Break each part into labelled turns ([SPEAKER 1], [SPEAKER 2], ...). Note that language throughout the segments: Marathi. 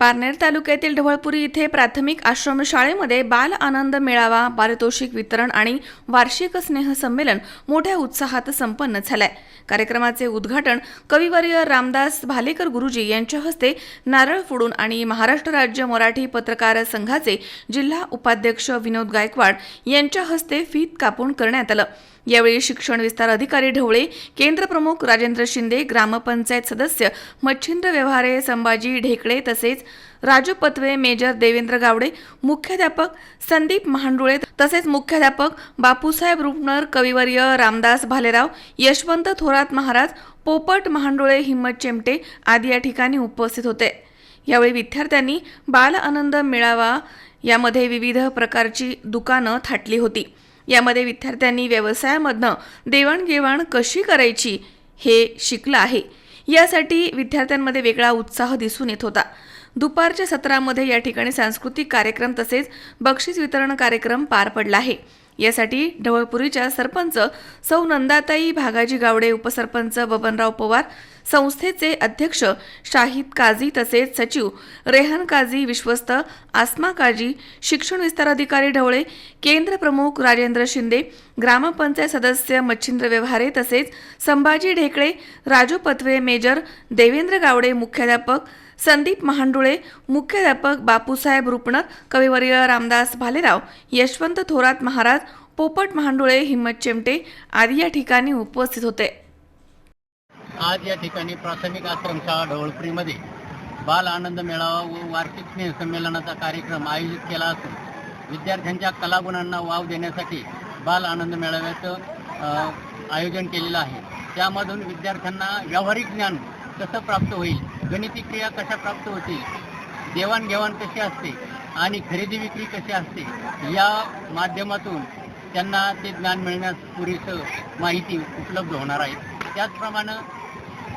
[SPEAKER 1] पारनेर तालुक्यातील ढवळपुरी इथे प्राथमिक आश्रमशाळेमध्ये बाल आनंद मेळावा पारितोषिक वितरण आणि वार्षिक स्नेहसंमेलन मोठ्या उत्साहात संपन्न झालंय. कार्यक्रमाचे उद्घाटन कविवर्य रामदास भालेकर गुरुजी यांच्या हस्ते नारळ फोडून आणि महाराष्ट्र राज्य मराठी पत्रकार संघाचे जिल्हा उपाध्यक्ष विनोद गायकवाड यांच्या हस्ते फीत कापून करण्यात आलं. यावेळी शिक्षण विस्तार अधिकारी ढवळे केंद्र प्रमुख राजेंद्र शिंदे ग्रामपंचायत सदस्य मच्छिंद्र व्यवहारे संभाजी ढेकळे तसेच राजू पत्वे मेजर देवेंद्र गावडे मुख्याध्यापक संदीप महांडुळे तसेच मुख्याध्यापक बापूसाहेब रुपनर कविवर्य रामदास भालेराव यशवंत थोरात महाराज पोपट महांडुळे हिम्मत चेमटे आदी या ठिकाणी उपस्थित होते. यावेळी विद्यार्थ्यांनी बाल आनंद मेळावा यामध्ये विविध प्रकारची दुकानं थाटली होती. यामध्ये विद्यार्थ्यांनी व्यवसायामधनं देवाणघेवाण कशी करायची हे शिकलं आहे. यासाठी विद्यार्थ्यांमध्ये वेगळा उत्साह दिसून येत होता. दुपारच्या सत्रामध्ये या ठिकाणी सांस्कृतिक कार्यक्रम तसेच बक्षीस वितरण कार्यक्रम पार पडला आहे. यासाठी ढवळपुरीच्या सरपंच सौ नंदाताई भागाजी गावडे उपसरपंच बबनराव पवार संस्थेचे अध्यक्ष शाहिद काझी तसेच सचिव रेहन काझी विश्वस्त आसमा काझी शिक्षण विस्तार अधिकारी ढवळे केंद्र प्रमुख राजेंद्र शिंदे ग्रामपंचायत सदस्य मच्छिंद्र व्यवहारे तसेच संभाजी ढेकळे राजू पथवे मेजर देवेंद्र गावडे मुख्याध्यापक संदीप महांडुळे मुख्याध्यापक बापूसाहेब रुपणत कविवर्य रामदास भालेराव यशवंत थोरात महाराज पोपट महांडुळे हिम्मत चेमटे आदी या ठिकाणी उपस्थित होते.
[SPEAKER 2] आज या ठिकाणी प्राथमिक आश्रमशाळा ढवळपुरीमध्ये बाल आनंद मेळावा व वार्षिक स्नेह संमेलनाचा कार्यक्रम आयोजित केला असून विद्यार्थ्यांच्या कलागुणांना वाव देण्यासाठी बाल आनंद मेळाव्याचं आयोजन केलेलं आहे. त्यामधून विद्यार्थ्यांना व्यावहारिक ज्ञान कसं प्राप्त होईल गणिती क्रिया कशा प्राप्त होते? देवाणघेवाण कशी असते? आणि खरेदी विक्री कशी असते? या माध्यमातून त्यांना ते ज्ञान मिळण्यास पुरेसं माहिती उपलब्ध होणार आहे. त्याचप्रमाणे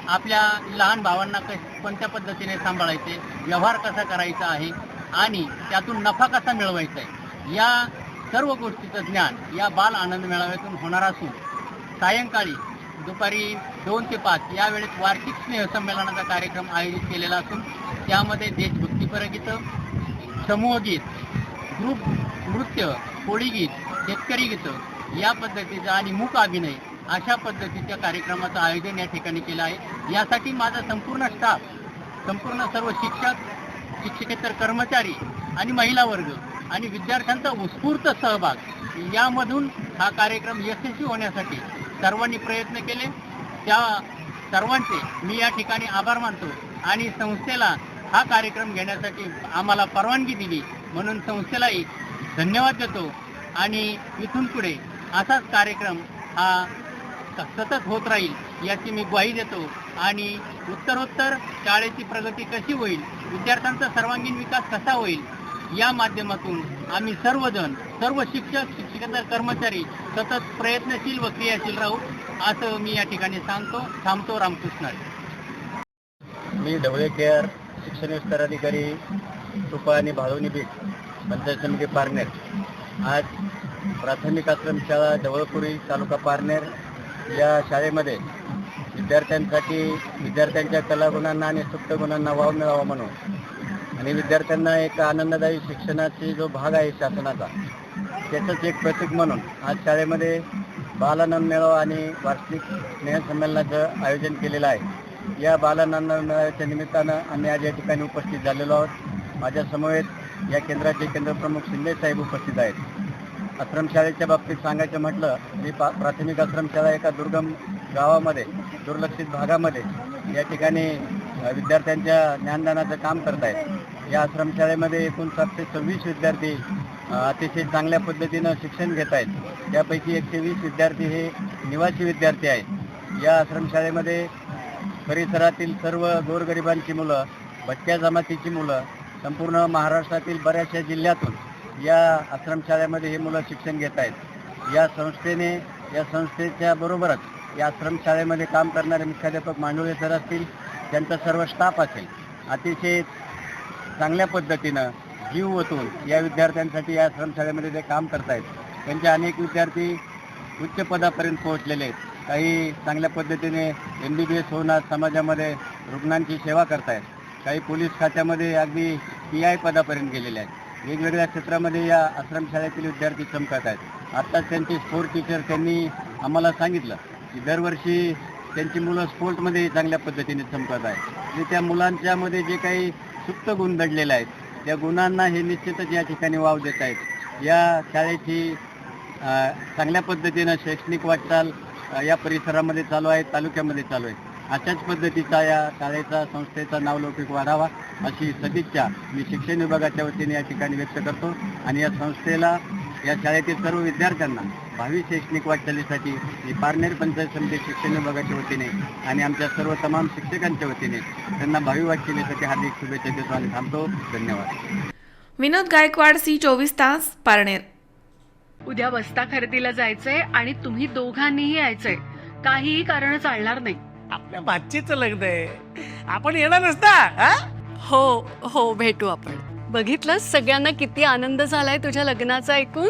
[SPEAKER 2] आपल्या लहान भावांना कश कोणत्या पद्धतीने सांभाळायचे? व्यवहार कसा करायचा आहे? आणि त्यातून नफा कसा मिळवायचा आहे? या सर्व गोष्टीचं ज्ञान या बाल आनंद मेळाव्यातून होणार असून सायंकाळी दुपारी दोन ते पाच या वेळेत वार्षिक स्नेहसंमेलनाचा कार्यक्रम आयोजित केलेला असून त्यामध्ये देशभक्तीपर गीतं समूहगीत ग्रुप नृत्य कोळीगीत शेतकरी गीतं या पद्धतीचं आणि मूक अभिनय अशा पद्धतीच्या कार्यक्रमाचं आयोजन या ठिकाणी केलं आहे. यासाठी माझा संपूर्ण स्टाफ संपूर्ण सर्व शिक्षक शिक्षकेतर कर्मचारी आणि महिला वर्ग आणि विद्यार्थ्यांचा उत्स्फूर्त सहभाग यामधून हा कार्यक्रम यशस्वी होण्यासाठी सर्वांनी प्रयत्न केले. त्या सर्वांचे मी या ठिकाणी आभार मानतो आणि संस्थेला हा कार्यक्रम घेण्यासाठी आम्हाला परवानगी दिली. म्हणून संस्थेलाही धन्यवाद देतो. आणि इथून पुढे असाच कार्यक्रम हा सतत होत राहील याची मी ग्वाही देतो. आणि उत्तरोत्तर शाळेची प्रगती कशी होईल विद्यार्थ्यांचा सर्वांगीण विकास कसा होईल या माध्यमातून आम्ही सर्वजण सर्व शिक्षक शिक्षकेतर कर्मचारी सतत प्रयत्नशील व क्रियाशील राहू असं मी या ठिकाणी सांगतो. थांबतो रामकृष्ण मी ढवळे केअर शिक्षण विस्तार अधिकारी कृपा आणि भाळवणी बीट पंचायत समिती पारनेर. आज प्राथमिक आश्रमशाळा ढवळपुरी तालुका पारनेर या शाळेमध्ये विद्यार्थ्यांसाठी विद्यार्थ्यांच्या कलागुणांना आणि सुप्त गुणांना वाव मिळावा म्हणून आणि विद्यार्थ्यांना एक आनंददायी शिक्षणाची जो भाग आहे शासनाचा त्याचंच एक प्रतीक म्हणून आज शाळेमध्ये बालानंद मेळावा आणि वार्षिक स्नेहसंमेलनाचं आयोजन केलेलं आहे. या बालानंद मेळाव्याच्या निमित्तानं आम्ही आज या ठिकाणी उपस्थित झालेलो आहोत. माझ्यासमवेत या केंद्राचे केंद्रप्रमुख शिंदे साहेब उपस्थित आहेत. आश्रमशाळेच्या बाबतीत सांगायचं म्हटलं ही पा प्राथमिक आश्रमशाळा एका दुर्गम गावामध्ये दुर्लक्षित भागामध्ये या ठिकाणी विद्यार्थ्यांच्या ज्ञानदानाचं काम करत आहेत या आश्रमशाळेमध्ये एकूण सातशे सव्वीस विद्यार्थी अतिशय चांगल्या पद्धतीनं शिक्षण घेत आहेत. त्यापैकी एकशे वीस विद्यार्थी हे निवासी विद्यार्थी आहेत. या आश्रमशाळेमध्ये परिसरातील सर्व गोरगरिबांची मुलं भटक्या जमातीची मुलं संपूर्ण महाराष्ट्रातील बऱ्याचशा जिल्ह्यातून
[SPEAKER 3] या आश्रमशाळेमध्ये हे मुलं शिक्षण घेत आहेत. या संस्थेने या संस्थेच्या बरोबरच या आश्रमशाळेमध्ये काम करणारे मुख्याध्यापक मांडुळे सर असतील त्यांचा सर्व स्टाफ असेल. अतिशय चांगल्या पद्धतीनं जीव ओतून या विद्यार्थ्यांसाठी या श्रमशाळेमध्ये ते काम करतायत त्यांचे अनेक विद्यार्थी उच्च पदापर्यंत पोहोचलेले आहेत. काही चांगल्या पद्धतीने एम बी बी एस होऊन आज समाजामध्ये रुग्णांची सेवा करतायत. काही पोलीस खात्यामध्ये अगदी पी आय पदापर्यंत गेलेले आहेत. वेगवेगळ्या क्षेत्रामध्ये या आश्रमशाळेतील विद्यार्थी चमकत आहेत. आत्ताच त्यांचे स्पोर्ट टीचर त्यांनी आम्हाला सांगितलं की दरवर्षी त्यांची मुलं स्पोर्टमध्ये चांगल्या पद्धतीने चमकत आहेत. आणि त्या मुलांच्यामध्ये जे काही सुप्त गुण दडलेले आहेत त्या गुणांना हे निश्चितच या ठिकाणी वाव देत आहेत. या शाळेची चांगल्या पद्धतीनं शैक्षणिक वाटचाल या परिसरामध्ये चालू आहे तालुक्यामध्ये चालू आहे. अशाच पद्धतीचा या शाळेचा संस्थेचा नावलौकिक वाढावा अशी सदिच्छा मी शिक्षण विभागाच्या वतीने या ठिकाणी व्यक्त करतो. आणि या संस्थेला या शाळेतील सर्व विद्यार्थ्यांना भावी शैक्षणिक वाटचालीसाठी मी पारनेर पंचायत समिती शिक्षण विभागाच्या वतीने आणि आमच्या सर्व तमाम शिक्षकांच्या वतीने त्यांना भावी वाटचालीसाठी हार्दिक शुभेच्छा देतो आणि थांबतो. धन्यवाद.
[SPEAKER 1] विनोद गायकवाड सी चोवीस तास पारनेर.
[SPEAKER 4] उद्या बस्ता खरेदीला जायचंय आणि तुम्ही दोघांनीही यायचंय. काहीही कारण चालणार नाही.
[SPEAKER 5] आपल्या भाचीचं लग्न आहे. आपण येणार नसता हा?
[SPEAKER 4] हो हो भेटू आपण. बघितलं सगळ्यांना किती आनंद झालाय तुझ्या लग्नाचा ऐकून?